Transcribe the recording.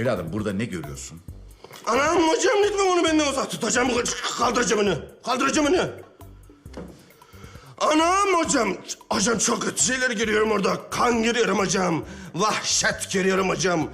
Evladım burada ne görüyorsun? Anam hocam lütfen onu benden uzak tut hocam. Kaldıracağım onu. Kaldıracağım onu. Anam hocam. Hocam çok kötü şeyler görüyorum orada. Kan görüyorum hocam. Vahşet görüyorum hocam.